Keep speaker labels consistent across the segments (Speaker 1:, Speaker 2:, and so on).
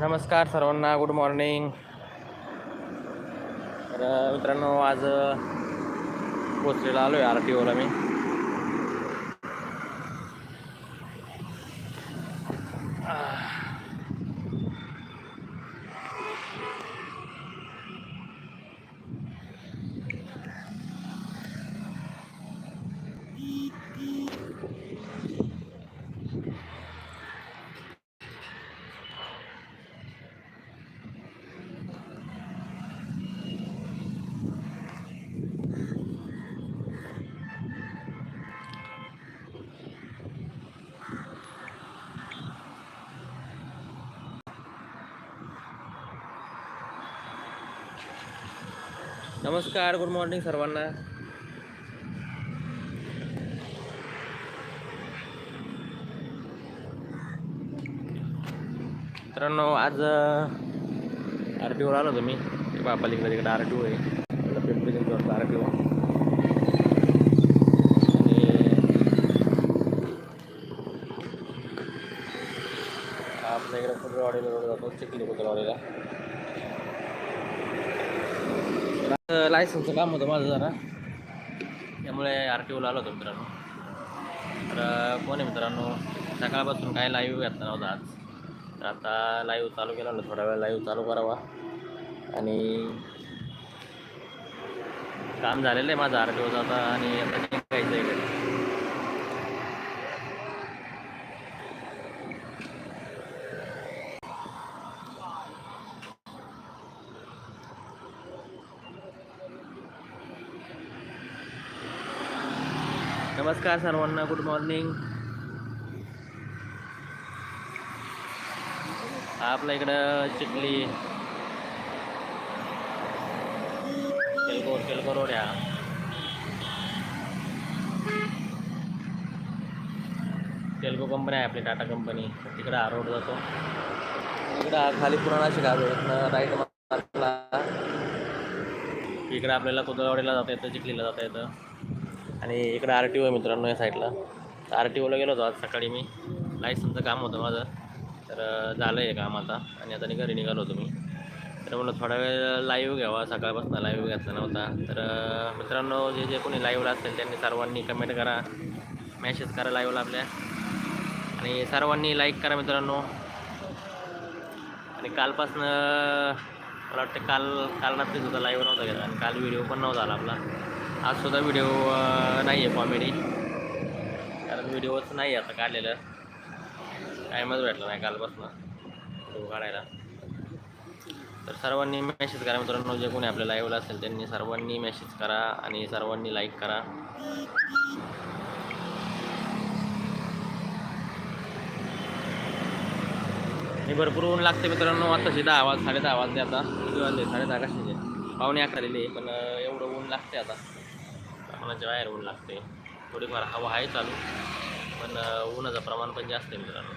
Speaker 1: नमस्कार सर्वांना good morning तर मित्रांनो आज अ, पोचलेला आलो आहे आर टी ओला मी. नमस्कार गुड मॉर्निंग सर्वांना. मित्रांनो आज आर टी ओवर आलो होतो मी. ते बापालीकडे तिकडे आर टी ओ आहे पिंपरी चिंचवडचा आर टी ओ आणि आपल्या इकडे कुठे रोड जातो चिखली कुठे तर लायसन्सचं काम होतं माझं जरा. त्यामुळे आर टी ओला आलो होतो मित्रांनो. तर कोण आहे मित्रांनो? सकाळपासून काय लाईव्ह घेतला नव्हता आज. तर आता लाईव्ह चालू केला होता थोडा वेळ लाईव्ह चालू करावा. आणि काम झालेलं आहे माझं आर टी ओचं आता. आणि आता निघायचं आहे इकडे नमस्कार सर्वांना गुड मॉर्निंग आपल्या इकडं Chikhali. Telco Telco road Telco company आहे आपली टाटा कंपनी तिकडं हा रोड जातो. इकडं हा खाली पुराणा शिका राईट मारला. इकडं आपल्याला कुदळवाडीला जाता येतं चिखलीला जाता येतं. आणि इकडं आर टी ओ आहे मित्रांनो या साईडला. आर टी ओला गेलो होतो आज सकाळी मी. लायसनचं काम होतं माझं. तर झालं आहे काम आता. आणि आता घरी निघालो होतो मी. तर म्हणलं थोडा वेळ लाईव्ह घ्यावा. सकाळपासून लाईव्ह घेतला नव्हता. तर मित्रांनो जे जे कोणी लाईव्हला असेल त्यांनी सर्वांनी कमेंट करा. मॅसेज करा लाईव्हला आपल्या. आणि सर्वांनी लाईक करा मित्रांनो. आणि कालपासनं मला वाटतं काल काल रात्रीच सुद्धा लाईव्ह नव्हता गेला आणि काल व्हिडिओ पण नव्हता आला आपला. आज सुद्धा व्हिडिओ नाही आहे कॉमेडी कारण व्हिडिओच नाही आहे आता काढलेलं. टाईमच भेटला नाही कालपासून. काढायला. तर सर्वांनी मेसेज करा मित्रांनो जे कोणी आपल्या लाईव्हला असेल त्यांनी सर्वांनी मेसेज करा आणि सर्वांनी लाईक करा. आणि भरपूर ऊन लागते मित्रांनो आता दहा आवाज साडे दहा वाजले आता. किती वाजले साडे दहा कशाचे? पाहुणे अकरा दिले पण एवढं ऊन लागते आता. कोणाच्या बाहेर ऊन लागते. थोडीफार हवा आहे चालू पण ऊनाचं प्रमाण पण जास्त आहे मित्रांनो.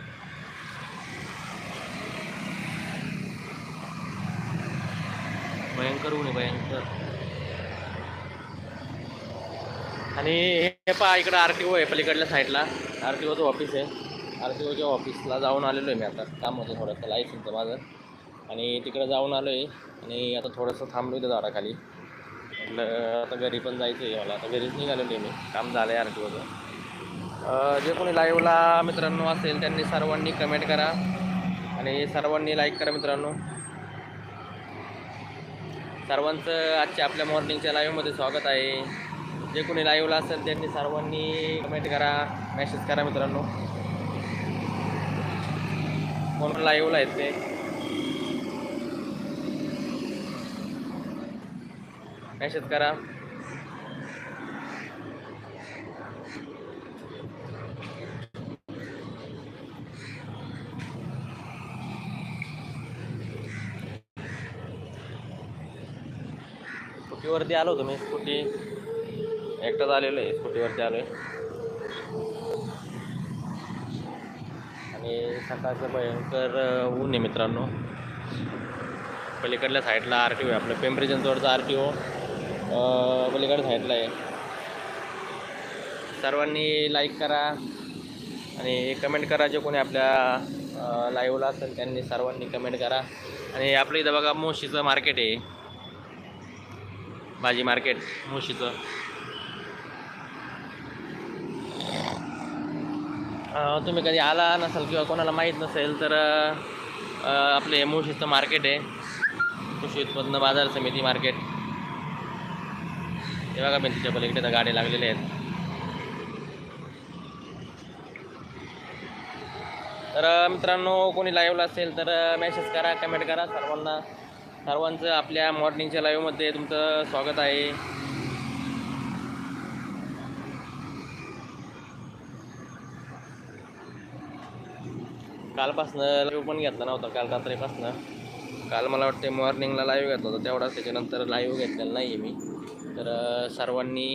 Speaker 1: भयंकर ऊन आहे भयंकर. आणि हे पहा इकडं आर टी ओ आहे पलीकडल्या साईडला. आर टी ओचं ऑफिस आहे. आर टी ओच्या ऑफिसला जाऊन आलेलो आहे मी आता. काम होतं थोडंसं लायसनचं माझं. आणि तिकडं जाऊन आलो आहे आणि आता थोडंसं थांबलो इथं झाडाखाली. म्हटलं आता घरी पण जायचं आहे मला आता घरीच निघालेलो आहे मी. काम झालं आहे आरटीओचं जे कोणी लाईव्हला मित्रांनो असेल त्यांनी सर्वांनी कमेंट करा. आणि सर्वांनी लाईक करा मित्रांनो. सर्वांचं आजच्या आपल्या मॉर्निंगच्या लाईव्हमध्ये स्वागत आहे. जे कोणी लाईव्हला असेल त्यांनी सर्वांनी कमेंट करा मेसेज करा मित्रांनो. कोण लाईव्हला आहेत ते? मेसेज करा स्कूटीवरती आलो होतो मी स्कूटी. एकटाच आलेलो आहे स्कूटीवरती आलो आहे आणि सकाळचं भयंकर ऊन आहे मित्रांनो. पलीकडल्या साईडला आर टी ओ आपलं पिंपरी चिंचवडचं आर टी ओ पलीकडे साईडला आहे. सर्वांनी लाईक करा आणि कमेंट करा जे कोणी आपल्या लाईव्हला असेल त्यांनी सर्वांनी कमेंट करा. आणि आपलं इथं बघा मोशीचं मार्केट आहे. भाजी मार्केट मोशीचं तुम्ही कधी आला नसाल किंवा कोणाला माहीत नसेल तर आपले मोशीचं मार्केट आहे. कृषी उत्पन्न बाजार समिती मार्केट हे बघा भिंतीच्या पलीकडे तर गाडी लागलेले आहेत. तर मित्रांनो कोणी लाईव्हला असेल तर मेसेज करा कमेंट करा सर्वांना. सर्वांचं आपल्या मॉर्निंगच्या लाईव्हमध्ये तुमचं स्वागत आहे. कालपासनं लाईव्ह पण घेतला नव्हता काल रात्रीपासनं. काल मला वाटते मॉर्निंगला लाईव्ह घेतला होता तेवढाच त्याच्यानंतर लाईव्ह घेतलेला नाही आहे मी. तर सर्वांनी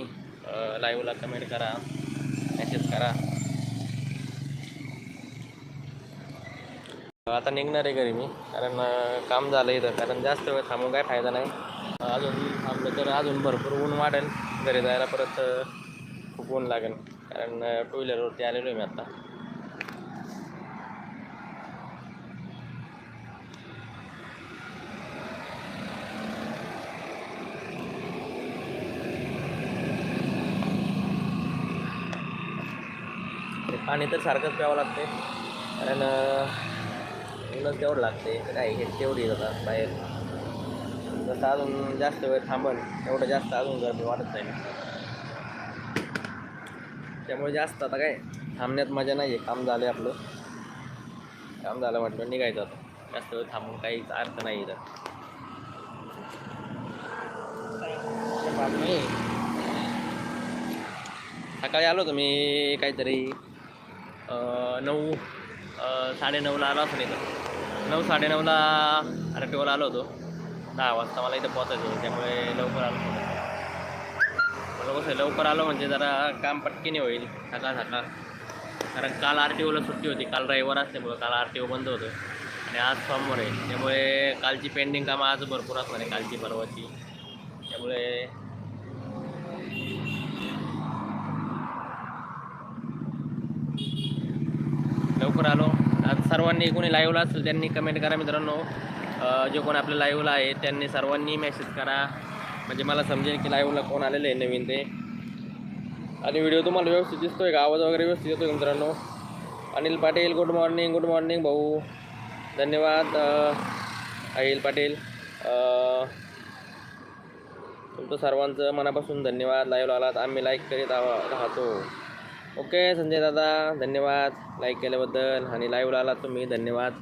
Speaker 1: लाईव्हला कमेंट करा मेसेज करा. आता निघणार आहे घरी मी कारण काम झालं इथं कारण जास्त वेळ थांबून काय फायदा नाही. अजून थांबलं तर अजून भरपूर ऊन वाढेल घरी जायला परत खूप ऊन लागेल कारण टू व्हीलरवरती आलेलो आहे मी आता. पाणी तर सारखंच प्यावं लागते. कारण ऊनच तेवढं लागते. काय हे तेवढी जातात बाहेर. जसं अजून जास्त वेळ थांबल तेवढं जास्त अजून गर्दी वाटत नाही त्यामुळे जास्त आता काय थांबण्यात मजा नाही आहे. काम झालं आपलं. काम झालं म्हटलं निघायचं आता. जास्त वेळ थांबून काहीच अर्थ नाही इथं. सकाळी आलो होतो मी काहीतरी. नऊ साडेनऊला आलो असं इथं. नऊ साडेनऊला आर टी ओला आलो होतो. दहा वाजता मला इथं पोचायचं होतं त्यामुळे लवकर आलो मला कसं आहे, लवकर आलो म्हणजे जरा काम पटकीने होईल सकाळ सकाळ. कारण काल आर टी ओला सुट्टी होती काल रविवार असल्यामुळं काल आर टी ओ बंद होतं आणि आज सोमवार आहे त्यामुळे कालची पेंडिंग कामं आज भरपूर असणार आहे कालची परवाची. त्यामुळे लवकर आलो. आता सर्वांनी कोणी लाईव्हला असेल त्यांनी कमेंट करा मित्रांनो. जे कोण आपल्या लाईव्हला आहे त्यांनी सर्वांनी मेसेज करा. म्हणजे मला समजेल की लाईव्हला कोण आलेलं आहे नवीन ते. आणि व्हिडिओ तुम्हाला व्यवस्थित दिसतोय का? आवाज वगैरे व्यवस्थित येतोय मित्रांनो? Anil Patil good morning good morning भाऊ. धन्यवाद अहिल पाटील. तुमचं सर्वांचं मनापासून धन्यवाद. लाईव्हला आलात आम्ही लाईक करीत राहतो. ओके संजय दादा धन्यवाद. लाईक केल्याबद्दल आणि लाईव्हला आलात तुम्ही धन्यवाद.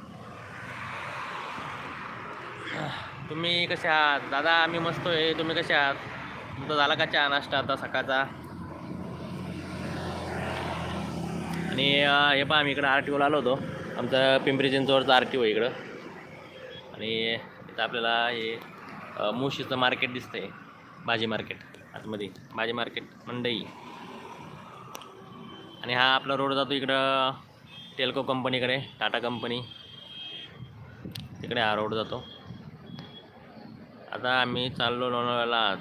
Speaker 1: तुम्ही कसे आहात? दादा आम्ही मस्त आहे. तुम्ही कसे आहात? तुमचा झाला का चहा नाश्ता आता सकाळचा? आणि हे पहा आम्ही इकडं आर टी ओला आलो होतो. आमचं पिंपरी चिंचवडचं आर टी ओ इकडं. आणि इथं आपल्याला हे मुशीचं मार्केट दिसतंय. भाजी मार्केट आतमध्ये. भाजी मार्केट मंडई. आणि हा आपला रोड जातो इकडं टेल्को कंपनीकडे टाटा कंपनी. तिकडे हा रोड जातो. आता आम्ही चाललो लोणावळ्याला.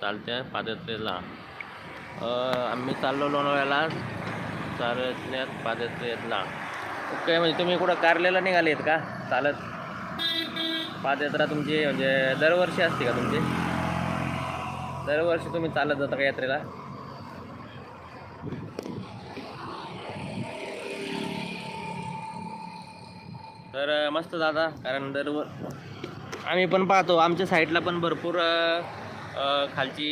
Speaker 1: चालत्या पादयात्रेला. आम्ही चाललो लोणावळ्याला चालत्यात पादयात्रेला. ओके म्हणजे तुम्ही कुठं कारलेला निघाले आहेत का? चालत. पादयात्रा तुमची म्हणजे दरवर्षी असते का तुमची? दरवर्षी तुम्ही चालत जाता का यात्रेला? तर मस्त दादा कारण दरवर आम्ही पण पाहतो आमच्या साईडला पण भरपूर खालची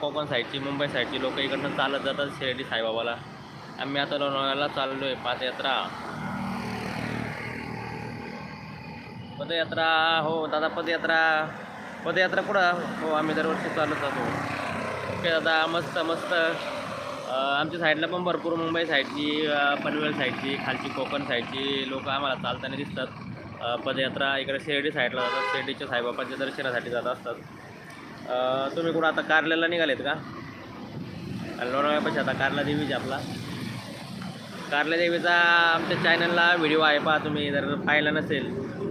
Speaker 1: कोकण साईडची मुंबई साईडची लोक इकडनं चालत जातात शिर्डी साईबाबाला. आम्ही आता लोणावळ्याला चाललो आहे पादयात्रा. पदयात्रा हो दादा पदयात्रा. पदयात्रा कुठं? हो आम्ही दरवर्षी चालत जातो. ओके दादा मस्त मस्त. आमच्या साईडला पण भरपूर मुंबई साईडची पनवेल साईडची खालची कोकण साईडची लोक आम्हाला चालताना दिसतात. पदयात्रा इकडे शिर्डी साईडला जातात. शिर्डीच्या साईबाबाच्या दर्शनासाठी जात असतात. तुम्ही कुठं आता कारल्याला निघालेत का? आणि लोणावळ्यापाशी आता कारला देवीची आपला. कारल्या देवीचा आमच्या चॅनलला व्हिडिओ आहे पहा तुम्ही. जर पाहिला नसेल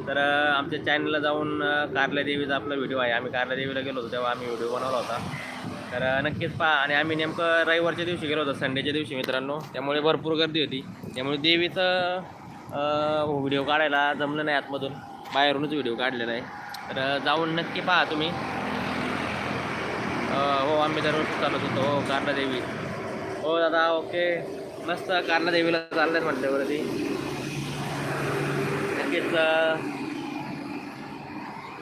Speaker 1: तर आमच्या चॅनलला जाऊन कारल्या देवीचा आपला व्हिडिओ आहे. आम्ही कारल्या देवीला गेलो होतो तेव्हा आम्ही व्हिडिओ बनवला होता. तर नक्कीच पहा. आणि आम्ही नेमकं रविवारच्या दिवशी गेलो होतो संडेच्या दिवशी मित्रांनो. त्यामुळे भरपूर गर्दी होती. त्यामुळे देवीचं व्हिडिओ काढायला जमलं नाही आतमधून. बाहेरूनच व्हिडिओ काढलेला आहे. तर जाऊन नक्की पहा तुम्ही. हो आम्ही दरवर्षी चालत होतो. हो कारणादेवी. हो दादा ओके. मस्त कारणादेवीला चाललं म्हटल्यावरती नक्कीच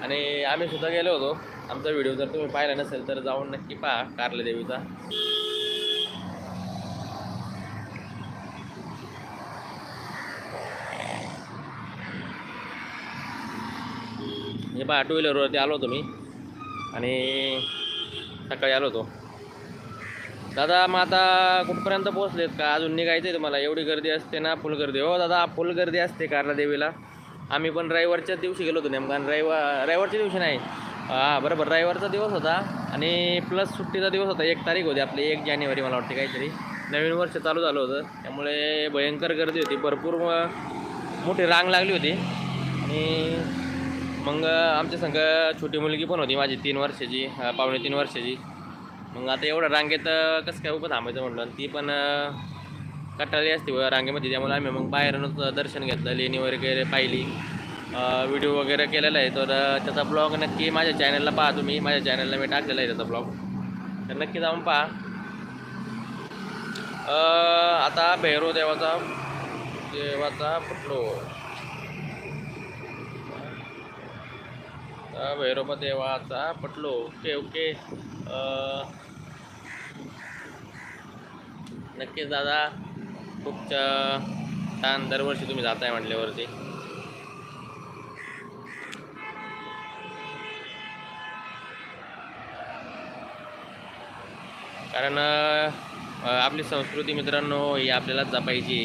Speaker 1: आणि आम्ही सुद्धा गेलो होतो. आमचा व्हिडिओ जर तुम्ही पाहिला नसेल तर जाऊन नक्की पहा कारले देवीचा. हे पहा टू व्हीलरवरती आलो होतो मी. आणि सकाळी आलो होतो. दादा मग आता कुठपर्यंत पोहोचलेत का? अजून निघायचं आहे तुम्हाला. एवढी गर्दी असते ना फुल गर्दी. हो दादा फुल गर्दी असते कारला देवीला. आम्ही पण रविवारच्याच दिवशी गेलो होतो नेमका. रविवार रविवारच्या दिवशी नाही. हां बरोबर. रविवारचा दिवस होता आणि प्लस सुट्टीचा दिवस होता. एक तारीख होती आपली एक जानेवारी मला वाटते काहीतरी. नवीन वर्ष चालू झालं होतं. त्यामुळे भयंकर गर्दी होती. भरपूर मोठी रांग लागली होती. आणि मग आमच्या संग छोटी मुलगी पण होती माझी तीन वर्षाची पावणे तीन वर्षाची. मग आता एवढं रांगेत कसं काय उभं थांबायचं म्हटलं? आणि ती पण कटाळी असते रांगेमध्ये. त्यामुळे आम्ही मग बाहेरूनच दर्शन घेतलं लेणी वगैरे पाहिली. व्हिडिओ वगैरे केलेला आहे. तर त्याचा ब्लॉग नक्की माझ्या चॅनलला पहा तुम्ही. माझ्या चॅनलला मी टाकलेला आहे त्याचा ब्लॉग तर नक्की जाऊन पहा. आता भैरव देवाचा देवाचा फुटलो भैरव देवाचा पटलो ओके ओके नक्कीच दादा खूप छान दरवर्षी तुम्ही जाताय म्हटल्यावरती. कारण आपली संस्कृती मित्रांनो ही आपल्याला जपायची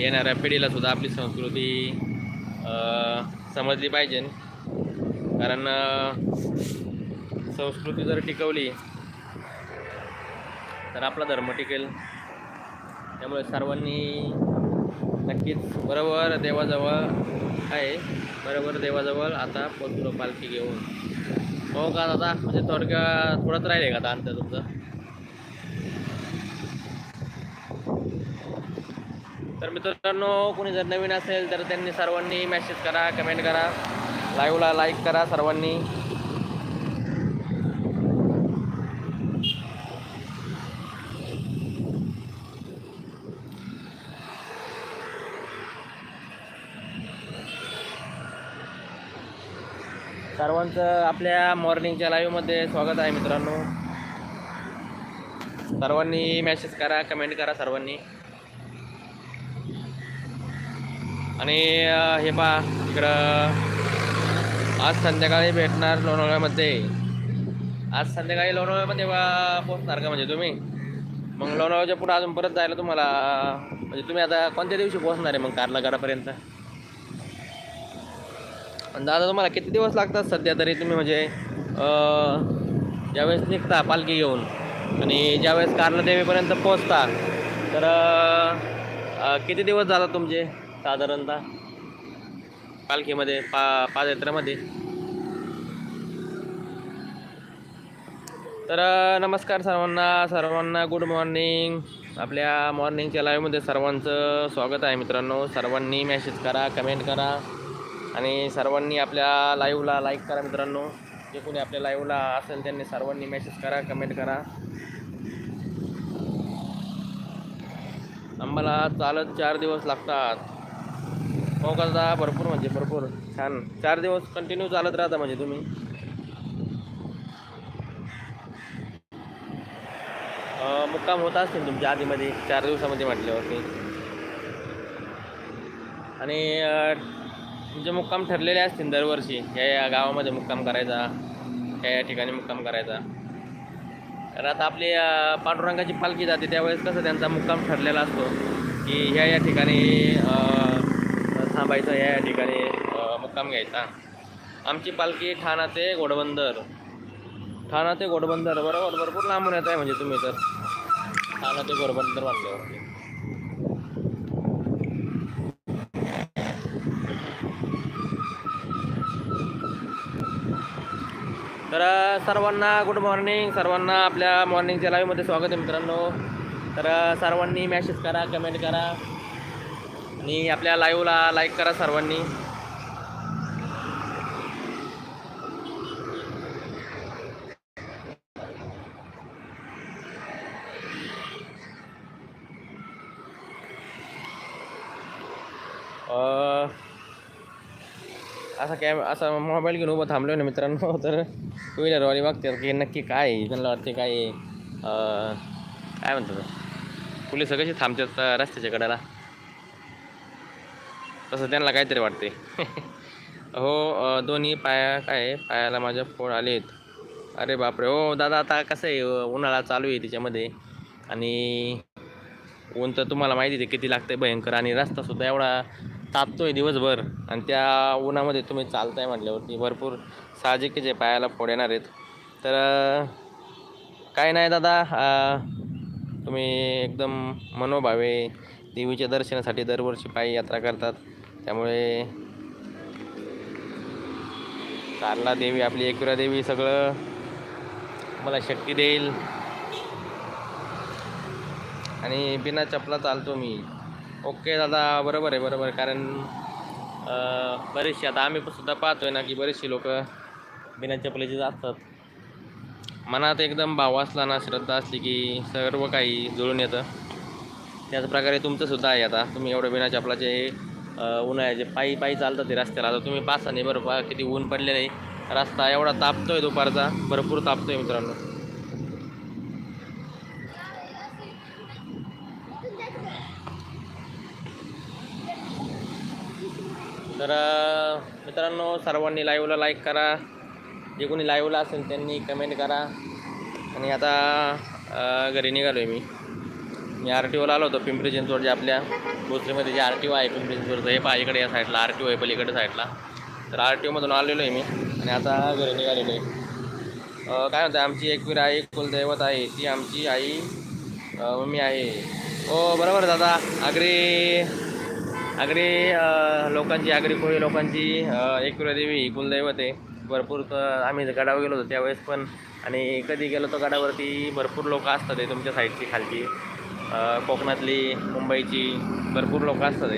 Speaker 1: येणाऱ्या पिढीला सुद्धा आपली संस्कृती समजली पाहिजे. कारण संस्कृती जर टिकवली तर आपला धर्म टिकेल. त्यामुळे सर्वांनी नक्कीच बरोबर देवाजवळ आहे. बरोबर देवाजवळ आता पोचलो पालखी घेऊन. हो का दादा? म्हणजे थोडक्या थोडंच राहिले का आता अंतर तुमचं? तर मित्रांनो कोणी जर नवीन असेल तर त्यांनी सर्वांनी मेसेज करा कमेंट करा. लाईव्हला लाईक करा सर्वांनी. सर्वांचं आपल्या मॉर्निंगच्या लाईव्हमध्ये स्वागत आहे मित्रांनो. सर्वांनी मेसेज करा कमेंट करा सर्वांनी. आणि हे पहा इकडं आज संध्याकाळी भेटणार लोणावळ्यामध्ये. आज संध्याकाळी लोणावळ्यामध्ये पोहोचणार पोचणार का म्हणजे तुम्ही? मग लोणावळ्याच्या पुढे अजून परत जायला तुम्हाला म्हणजे तुम्ही आता कोणत्या दिवशी पोहोचणार आहे मग कारलागडापर्यंत आणि दादा तुम्हाला किती दिवस लागतात सध्या तरी तुम्ही म्हणजे ज्यावेळेस निघता पालखी घेऊन आणि ज्यावेळेस कारला देवीपर्यंत पोहोचता तर किती दिवस जातात तुमचे? साधारणतः पालखीमध्ये पा पादयात्रेमध्ये. तर नमस्कार सर्वांना सर्वांना गुड मॉर्निंग आपल्या मॉर्निंगच्या लाईव्हमध्ये सर्वांचं स्वागत आहे मित्रांनो. सर्वांनी मेसेज करा कमेंट करा. आणि सर्वांनी आपल्या लाईव्हला लाईक करा मित्रांनो. जे कोणी आपल्या लाईव्हला असेल त्यांनी सर्वांनी मेसेज करा कमेंट करा. आम्हाला चालत चार दिवस लागतात. हो दादा भरपूर म्हणजे भरपूर. छान. चार दिवस कंटिन्यू चालत राहता म्हणजे तुम्ही. मुक्काम होत असतील तुमच्या आधीमध्ये चार दिवसामध्ये म्हटल्यावरती. आणि तुमचे मुक्काम ठरलेले असतील दरवर्षी या या गावामध्ये मुक्काम करायचा या या ठिकाणी मुक्काम करायचा. तर आता आपली पांडुरंगाची पालखी जाते त्यावेळेस कसं त्यांचा मुक्काम ठरलेला असतो की ह्या या ठिकाणी थांबायचं ह्या या ठिकाणी मुक्काम घ्यायचा. आमची पालखी ठाणा ते घोडबंदर. ठाणा ते घोडबंदर बरोबर? भरपूर लांबून येत आहे म्हणजे तुम्ही तर. ठाणा ते घोडबंदर म्हटल्यावरती तर सर्वांना गुड मॉर्निंग सर्वांना आपल्या मॉर्निंगच्या लाईव्हमध्ये स्वागत आहे मित्रांनो. तर सर्वांनी मॅसेज करा कमेंट करा. आणि आपल्या लाईव्हला लाईक करा सर्वांनी. असा कॅम असा मोबाईल घेऊन उभं थांबलो ना मित्रांनो तर टू व्हीलरवाली बघते की नक्की काय आहे त्यांना वाटते काय काय म्हणतात? पोलीस कशी थांबतात रस्त्याच्या कडेला. तसं त्यांना काहीतरी वाटते हो दोन्ही पाया काय आहे, पायाला माझ्या फोड आलेत अरे बापरे हो दादा आता कसं आहे? उन्हाळा चालू आहे त्याच्यामध्ये आणि ऊन तर तुम्हाला माहिती आहे किती लागतं भयंकर. आणि रस्तासुद्धा एवढा तापतोय दिवसभर. आणि त्या उन्हामध्ये तुम्ही चालताय म्हटल्यावरती भरपूर साहजिकच आहे पायाला फोड येणार आहेत. तर काय नाही दादा तुम्ही एकदम मनोभावे देवीच्या दर्शनासाठी दरवर्षी पायी यात्रा करतात. त्यामुळे कारला देवी आपली एकविरा देवी सगळं मला शक्ती देईल. आणि बिना चपला चालतो मी. ओके दादा बरोबर आहे बरोबर कारण बरेचसे आता आम्ही पण सुद्धा पाहतोय ना की बरेचसे लोक बिना चपलेचे जातात मनात एकदम भाव असला ना श्रद्धा असली की सर्व काही जुळून येतं. त्याच प्रकारे तुमचं सुद्धा आहे आता. तुम्ही एवढं बिना चपलाचे उन्हाळ्याचे पायी पायी चालतात ते रस्त्याला. आता तुम्ही पासा नाही बरं किती ऊन पडलेलं आहे. रस्ता एवढा तापतोय दुपारचा. भरपूर तापतोय मित्रांनो. तर मित्रांनो सर्वांनी लाईव्हला लाईक करा. जे कोणी लाईव्हला असेल त्यांनी कमेंट करा. आणि आता घरी निघालो आहे मी. मी आर टी ओला आलो होतो पिंपरी चिंचवडच्या आपल्या भोसरीमध्ये जे आर टी ओ आहे पिंपरी चिंचवडचं हे पहा इकडे या साईडला आर टी ओ आहे पलीकडे साईडला. तर आर टी ओमधून आलेलो आहे मी आणि आता घरी निघालेलो आहे. काय होतं आमची एकवीर आई कुलदैवत आहे ती आमची आई मम्मी आहे. हो बरोबर दादा आगरी. आगरी लोकांची आगरी कोळी लोकांची एकविरा देवी ही कुलदैवत आहे. भरपूर तर आम्ही गडावर गेलो होतो त्यावेळेस पण. आणि कधी गेलो तर गडावरती भरपूर लोक असतात आहे तुमच्या साईडची खालची. कोकणातली मुंबईची भरपूर लोक असतात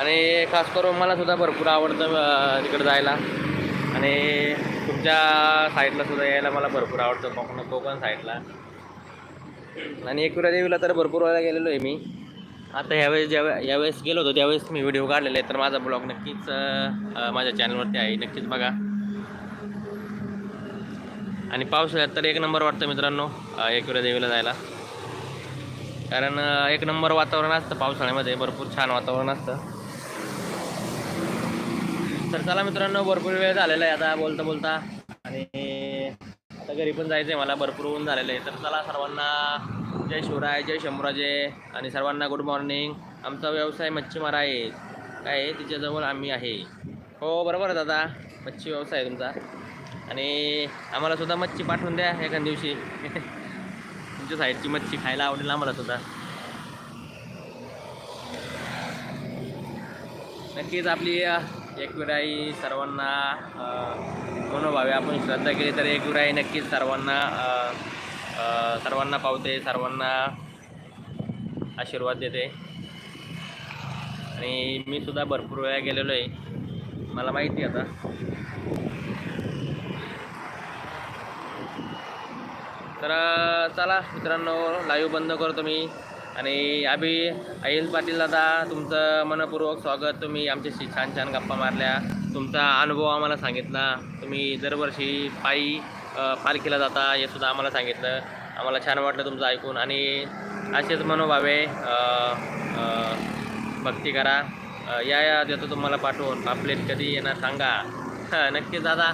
Speaker 1: आणि खास करून मला सुद्धा भरपूर आवडतं तिकडं जायला. आणि तुमच्या साईडला सुद्धा यायला मला भरपूर आवडतं कोकण कोकण साईडला. आणि एकविरा देवीला तर भरपूर वेळा गेलेलो आहे मी. आता ह्यावेळेस ज्या यावेळेस गेलो होतो त्यावेळेस मी व्हिडिओ काढलेले आहे तर माझा ब्लॉग नक्कीच माझ्या चॅनलवरती आहे नक्कीच बघा. आणि पावसाळ्यात तर एक नंबर वाटतं मित्रांनो एकविरा देवीला जायला. कारण एक नंबर वातावरण असतं पावसाळ्यामध्ये भरपूर छान वातावरण असतं. तर चला मित्रांनो भरपूर वेळ झालेला आहे आता बोलता बोलता. आणि आता घरी पण जायचं आहे मला भरपूर ऊन झालेलं आहे. तर चला सर्वांना जय शिवराय जय शंभराजे आणि सर्वांना गुड मॉर्निंग आमचा व्यवसाय मच्छीमार आहे. काय आहे? तिच्याजवळ आम्ही आहे. हो बरोबर आहे दादा. मच्छी व्यवसाय आहे तुमचा. आणि आम्हाला सुद्धा मच्छी पाठवून द्या एखाद्या दिवशी. तुमच्या साईडची मच्छी खायला आवडेल आम्हालासुद्धा नक्कीच आपली एकविराई सर्वांना मनोभावे आपण श्रद्धा केली तर एकविराई नक्कीच सर्वांना सर्वांना पावते सर्वांना आशीर्वाद देते. आणि मी सुद्धा भरपूर वेळा गेलेलो आहे मला माहिती आहे आता. तर चला मित्रांनो लाईव्ह बंद करतो मी. आणि अभी अहिल पाटील दादा तुमचं मनपूर्वक स्वागत. तुम्ही आमच्याशी छान छान गप्पा मारल्या. तुमचा अनुभव आम्हाला सांगितला. तुम्ही दरवर्षी पायी पालखीला जाता हे सुद्धा आम्हाला सांगितलं. आम्हाला छान वाटलं तुमचं ऐकून. आणि असेच मनोभावे भक्ती करा. या या देतो तुम्हाला पाठवून. पापलेट कधी येणार सांगा. हां नक्कीच दादा.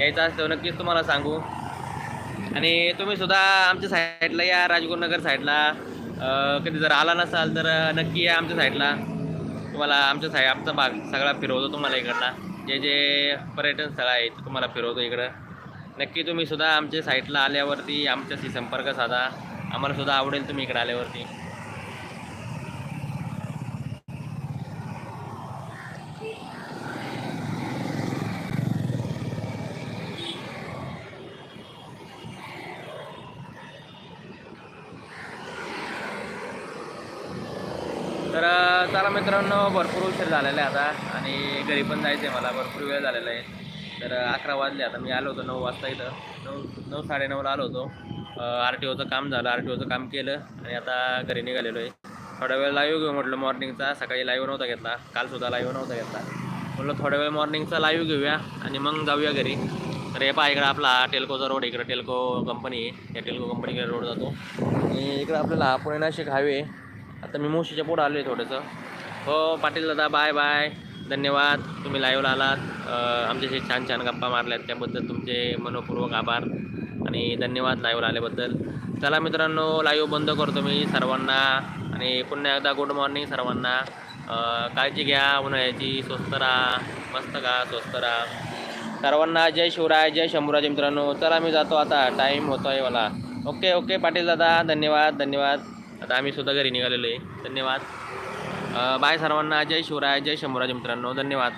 Speaker 1: यायचं असतं नक्कीच तुम्हाला सांगू. आणि तुम्ही सुद्धा आमच्या साईडला या राजगुरुनगर साईडला. कधी जर आला नसाल तर नक्की या आमच्या साईडला. तुम्हाला आमच्या साईड आमचा भाग सगळा फिरवतो तुम्हाला इकडला जे जे पर्यटन स्थळ आहेत ते तुम्हाला फिरवतो इकडं. नक्की तुम्ही सुद्धा आमच्या साईटला आल्यावरती आमच्याशी संपर्क साधा. आम्हाला सुद्धा आवडेल तुम्ही इकडे आल्यावरती. चला मित्रांनो भरपूर उशीर झालेला आहे आता आणि घरी पण जायचं आहे मला. भरपूर वेळ झालेला आहे. तर अकरा वाजले आता. मी आलो होतो नऊ वाजता इथं. नऊ नऊ साडेनऊला आलो होतो. आर टी ओचं काम झालं. आर टी ओचं काम केलं आणि आता घरी निघालेलो आहे. थोडा वेळ लाईव्ह घेऊ म्हटलं मॉर्निंगचा सकाळी लाईव्ह नव्हता घेतला. कालसुद्धा लाईव्ह नव्हता घेतला. म्हटलं थोडा वेळ मॉर्निंगचा लाईव्ह घेऊया आणि मग जाऊया घरी. तर हे पहा इकडं आपला टेल्कोचा रोड इकडं टेल्को कंपनी आहे. या टेल्को कंपनीकडे रोड जातो. आणि इकडं आपल्याला पुणे नाशिक हायवे आता मी मुशीच्या पुढं आलो आहे थोडंसं. हो पाटील दादा बाय बाय धन्यवाद. तुम्ही लाईव्हला आलात. आमच्याशी छान छान गप्पा मारल्यात. त्याबद्दल तुमचे मनपूर्वक आभार आणि धन्यवाद लाईव्हला आल्याबद्दल. चला मित्रांनो लाईव्ह बंद करतो मी सर्वांना. आणि पुन्हा एकदा गुड मॉर्निंग सर्वांना. काळजी घ्या उन्हाळ्याची स्वस्त राहा मस्त का स्वस्त राहा. सर्वांना जय शिवराय जय शंभूराज मित्रांनो. चला मी जातो आता. टाईम होतो आहे मला. ओके ओके पाटील दादा धन्यवाद धन्यवाद. आता आम्ही सुद्धा घरी निघालेलो आहे. धन्यवाद. बाय सर्वांना. जय शिवराय जय शंभूराज मित्रांनो. धन्यवाद.